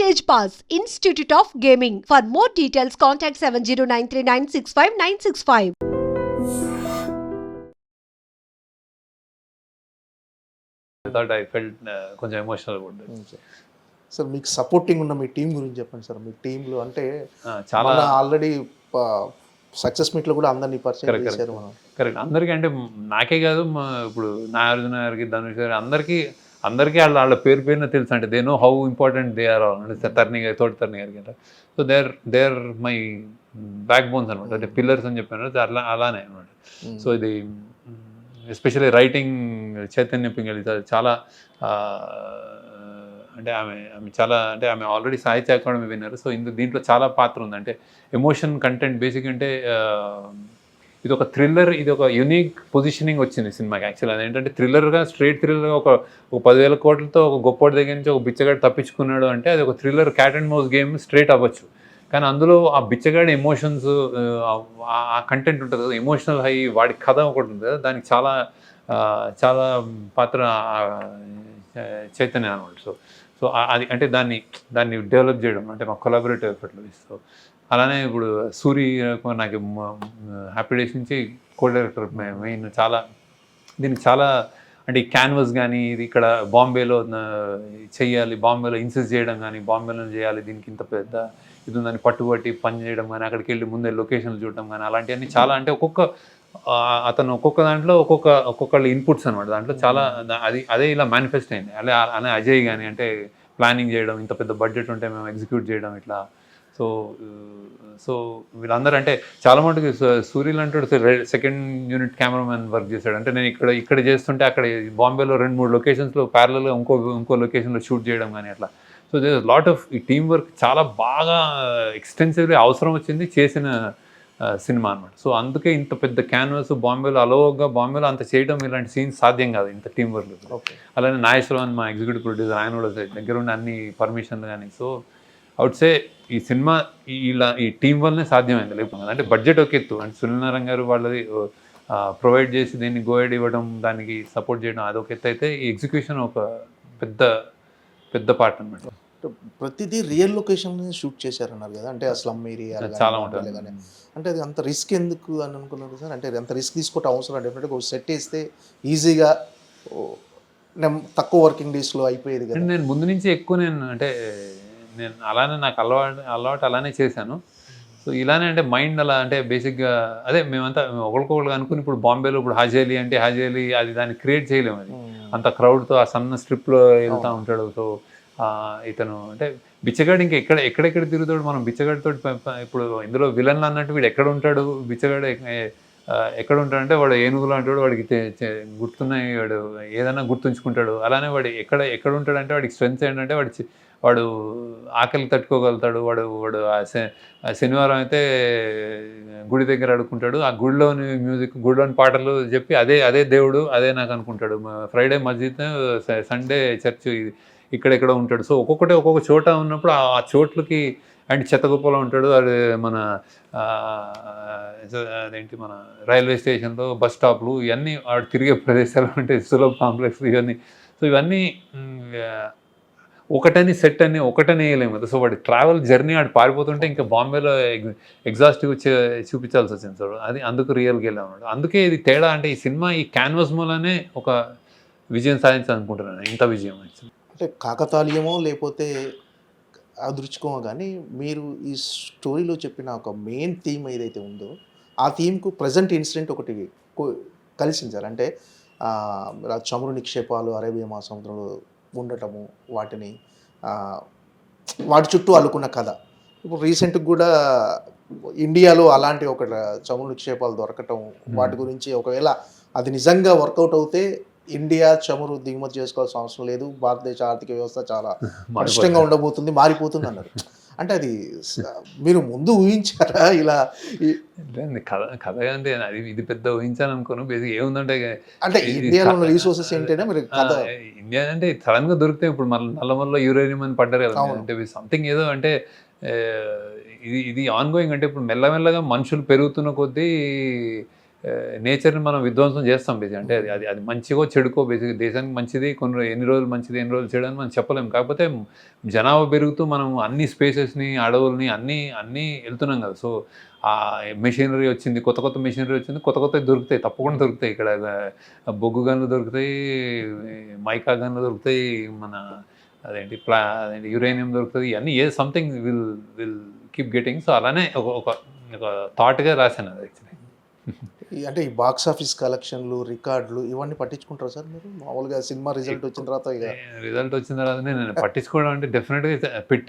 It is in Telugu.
Stage Pass, Institute of Gaming. For more details, contact 70939659665. Thought I felt కొంచెం ఎమోషనల్ సార్ మీకు సపోర్టింగ్ ఉన్న మీ టీం గురించి చెప్పండి సార్ మీ టీంలో అంటే చాలా ఆల్రెడీ సక్సెస్ మీట్లో కూడా అందరినీ పరిచయం. చేశారు మనం కరెక్ట్ అందరికీ అంటే నాకే కాదు మా ఇప్పుడు నాగార్జున గారికి ధనుష్ గారికి అందరికీ అందరికీ వాళ్ళ వాళ్ళ పేరు పేరున తెలుసు అంటే they know how important they are అంటే తర్ని గారి తోటి తర్ని గారికి అంటే so they are they are my backbones అనమాట అంటే పిల్లర్స్ అని చెప్పాను. అట్లా అలానే అనమాట సో ఇది ఎస్పెషల్లీ రైటింగ్ చైతన్య పింగళి చాలా అంటే ఆమె ఆమె చాలా అంటే ఆమె ఆల్రెడీ సాహిత్య అకాడమీ విన్నారు. సో ఇందు దీంట్లో చాలా పాత్ర ఉంది. అంటే ఎమోషన్ కంటెంట్ బేసిక్ అంటే ఇది ఒక థ్రిల్లర్ ఇది ఒక యూనిక్ పొజిషనింగ్ వచ్చింది సినిమాకి యాక్చువల్ ఏంటంటే థ్రిల్లర్గా స్ట్రేట్ థ్రిల్లర్గా ఒక ఒక పదివేల కోట్లతో ఒక గొప్పటి దగ్గర నుంచి ఒక బిచ్చగాడు తప్పించుకున్నాడు అంటే అది ఒక thriller cat and mouse game straight అవ్వచ్చు. కానీ అందులో ఆ బిచ్చగాడి ఎమోషన్స్ ఆ కంటెంట్ ఉంటుంది కదా ఎమోషనల్ హై వాడి కథ ఒకటి ఉంటుంది కదా దానికి చాలా చాలా పాత్ర చైతన్య అనమాట సో సో అది అంటే దాన్ని దాన్ని డెవలప్ చేయడం అంటే మా కొలాబరేటివ్ ఎఫర్ట్లో సో అలానే ఇప్పుడు సూరి నాకు హ్యాపీ డేస్ నుంచి కో డైరెక్టర్ మెయిన్ చాలా దీనికి చాలా అంటే ఈ క్యాన్వస్ కానీ ఇది ఇక్కడ బాంబేలో చేయాలి బాంబేలో ఇన్సిస్ట్ చేయడం కానీ బాంబేలో చేయాలి దీనికి ఇంత పెద్ద ఇది ఉందని పట్టుబట్టి పని చేయడం కానీ అక్కడికి వెళ్ళి ముందే లొకేషన్లు చూడడం కానీ అలాంటివన్నీ చాలా అంటే ఒక్కొక్క అతను ఒక్కొక్క దాంట్లో ఒక్కొక్క ఒక్కొక్కళ్ళ ఇన్పుట్స్ అనమాట దాంట్లో చాలా అది అదే ఇలా మేనిఫెస్ట్ అయింది. అలా అనే అజయ్ కానీ అంటే ప్లానింగ్ చేయడం ఇంత పెద్ద బడ్జెట్ ఉంటే మేము ఎగ్జిక్యూట్ చేయడం ఇట్లా సో సో వీళ్ళందరూ అంటే చాలా మటుకు సూర్యులు అంటాడు సెకండ్ యూనిట్ కెమెరామెన్ వర్క్ చేశాడు. అంటే నేను ఇక్కడ ఇక్కడ చేస్తుంటే అక్కడ బాంబేలో రెండు మూడు లొకేషన్స్లో ప్యారలలో ఇంకో ఇంకో లొకేషన్లో షూట్ చేయడం కానీ అట్లా. సో దే లాట్ ఆఫ్ ఈ టీమ్ వర్క్ చాలా బాగా ఎక్స్టెన్సివ్లీ అవసరం వచ్చింది చేసిన సినిమా అనమాట సో అందుకే ఇంత పెద్ద క్యాన్వాస్ బాంబేలో అలోగా బాంబేలో అంత చేయడం ఇలాంటి సీన్స్ సాధ్యం కాదు ఇంత టీం వర్క్ ఓకే. అలానే నాగేశ్వరరావు మా ఎగ్జిక్యూటివ్ ప్రొడ్యూసర్ ఆయన కూడా దగ్గర ఉండి అన్ని పర్మిషన్లు కానీ సో అవుట్ సే ఈ సినిమా ఇలా ఈ టీం వల్లనే సాధ్యమైంది లేకపోతే అంటే బడ్జెట్ ఒక ఎత్తు. అంటే సునీల్ నారాయణ గారు వాళ్ళది ప్రొవైడ్ చేసి దీన్ని గోయడ్ ఇవ్వడం దానికి సపోర్ట్ చేయడం అదొక ఎత్తు అయితే ఈ ఎగ్జిక్యూషన్ ఒక పెద్ద పెద్ద పార్ట్ అనమాట ప్రతిదీ రియల్ లొకేషన్ షూట్ చేశారన్నారు కదా. అంటే ఆ స్లమ్ ఏరియా చాలా ఉంటుంది. అంటే అది అంత రిస్క్ ఎందుకు అని అనుకున్నారు సార్? అంటే అంత రిస్క్ తీసుకోవటం అవసరం డెఫినెట్గా ఒక సెట్ వేస్తే ఈజీగా తక్కువ వర్కింగ్ డేస్లో అయిపోయేది కదా. నేను ముందు నుంచి ఎక్కువ నేను అంటే నేను అలానే నాకు అలవాటు అలవాటు అలానే చేశాను. సో ఇలానే అంటే మైండ్ అలా అంటే బేసిక్గా అదే మేమంతా ఒకరికొకరు అనుకుని ఇప్పుడు బాంబేలో ఇప్పుడు హాజేలి అంటే హాజేలి అది దాన్ని క్రియేట్ చేయలేము అది. అంత క్రౌడ్తో ఆ సన్న స్ట్రిప్లో వెళ్తూ ఉంటాడు. సో ఆ, ఇతను అంటే బిచ్చగాడు ఇంకా ఎక్కడ ఎక్కడెక్కడ తిరుగుతాడు మనం బిచ్చగాడితో ఇప్పుడు ఇందులో విలన్లు అన్నట్టు వీడు ఎక్కడ ఉంటాడు? బిచ్చగాడు ఎక్కడ ఉంటాడంటే వాడు ఏనుగులో అంటాడు వాడికి గుర్తున్నాయి వాడు ఏదైనా గుర్తుంచుకుంటాడు. అలానే వాడు ఎక్కడ ఎక్కడ ఉంటాడంటే వాడికి స్ట్రెంగ్త్ ఏంటంటే వాడి వాడు ఆకలి తట్టుకోగలుగుతాడు వాడు వాడు ఆ శనివారం అయితే గుడి దగ్గర అడుక్కుంటాడు ఆ గుడిలోని మ్యూజిక్ గుడిలోని పాటలు చెప్పి అదే అదే దేవుడు అదే నాకు అనుకుంటాడు. ఫ్రైడే మస్జిద్ సండే చర్చ్ ఇక్కడెక్కడ ఉంటాడు. సో ఒక్కొక్కటి ఒక్కొక్క చోట ఉన్నప్పుడు ఆ చోట్లకి అండ్ చెత్తగుప్పలో ఉంటాడు. అది మన అదేంటి మన రైల్వే స్టేషన్లో బస్ స్టాప్లు ఇవన్నీ వాడు తిరిగే ప్రదేశాలు అంటే సులభ కాంప్లెక్స్ ఇవన్నీ. సో ఇవన్నీ ఒకటని సెట్ అని ఒకటని వేయలేము. కదా సో వాడి ట్రావెల్ జర్నీ ఆడు పారిపోతుంటే ఇంకా బాంబేలో ఎగ్ ఎగ్జాస్టివ్ చూపించాల్సి వచ్చింది సో అది అందుకు రియల్గా వెళ్ళాం అందుకే ఇది తేడా అంటే ఈ సినిమా ఈ క్యాన్వాస్ మూలనే ఒక విజయం సాధించాలనుకుంటున్నాను ఇంత విజయం అంటే కాకతాళీయమో లేకపోతే అదృచ్ఛికమో కానీ మీరు ఈ స్టోరీలో చెప్పిన ఒక మెయిన్ థీమ్ ఏదైతే ఉందో ఆ థీమ్కు ప్రజెంట్ ఇన్సిడెంట్ ఒకటి కలిసింది సార్. అంటే చమురు నిక్షేపాలు అరేబియా మహాసముద్రంలో ఉండటము వాటిని వాటి చుట్టూ అల్లుకున్న కథ. ఇప్పుడు రీసెంట్గా కూడా ఇండియాలో అలాంటి ఒక చమురు నిక్షేపాలు దొరకటం వాటి గురించి ఒకవేళ అది నిజంగా వర్కౌట్ అవుతే ఇండియా చమురు దిగుమతి చేసుకోవాల్సిన అవసరం లేదు. భారతదేశ ఆర్థిక వ్యవస్థ చాలా పటిష్టంగా ఉండబోతుంది మారిపోతుంది అన్నారు. అంటే అది మీరు ముందు ఊహించారా? ఇలా కథ కథ అంటే అది ఇది పెద్ద ఊహించాను అనుకోను. బేసిక్ ఏముందంటే అంటే ఇండియాలో ఉన్న రీసోర్సెస్ ఏంటంటే మీరు కథ. ఇండియా అంటే సడన్గా దొరికితే ఇప్పుడు మన నల్లమల్లో యూరేనియం అని పడ్డారు కదా. అంటే సంథింగ్ ఏదో అంటే ఇది ఇది ఆన్ గోయింగ్ అంటే ఇప్పుడు మెల్లమెల్లగా మనుషులు పెరుగుతున్న కొద్దీ నేచర్ని మనం విధ్వంసం చేస్తాం బేసిక్ అంటే అది అది అది మంచిగో చెడుకో బేసిక్ దేశానికి మంచిది కొన్ని ఎన్ని రోజులు మంచిది ఎన్ని రోజులు చెడు అని మనం చెప్పలేము కాకపోతే జనాభా పెరుగుతూ మనం అన్ని స్పేసెస్ని అడవుల్ని అన్నీ అన్నీ వెళ్తున్నాం కదా. సో ఆ మెషినరీ వచ్చింది కొత్త కొత్త మెషినరీ వచ్చింది కొత్త కొత్త దొరుకుతాయి తప్పకుండా దొరుకుతాయి. ఇక్కడ బొగ్గు గన్లు దొరుకుతాయి మైకా గన్లు దొరుకుతాయి మన అదేంటి ప్లా అదేంటి యురేనియం దొరుకుతుంది ఇవన్నీ a something will will keep getting so అలానే ఒక ఒక ఒక థాట్గా రాశాను అది యాక్చువల్లీ అంటే ఈ బాక్స్ ఆఫీస్ కలెక్షన్లు రికార్డులు ఇవన్నీ పట్టించుకుంటారు సార్ మీరు? మామూలుగా సినిమా రిజల్ట్ వచ్చిన తర్వాత రిజల్ట్ వచ్చిన తర్వాత నేను పట్టించుకోవడం అంటే డెఫినెట్గా పెట్టి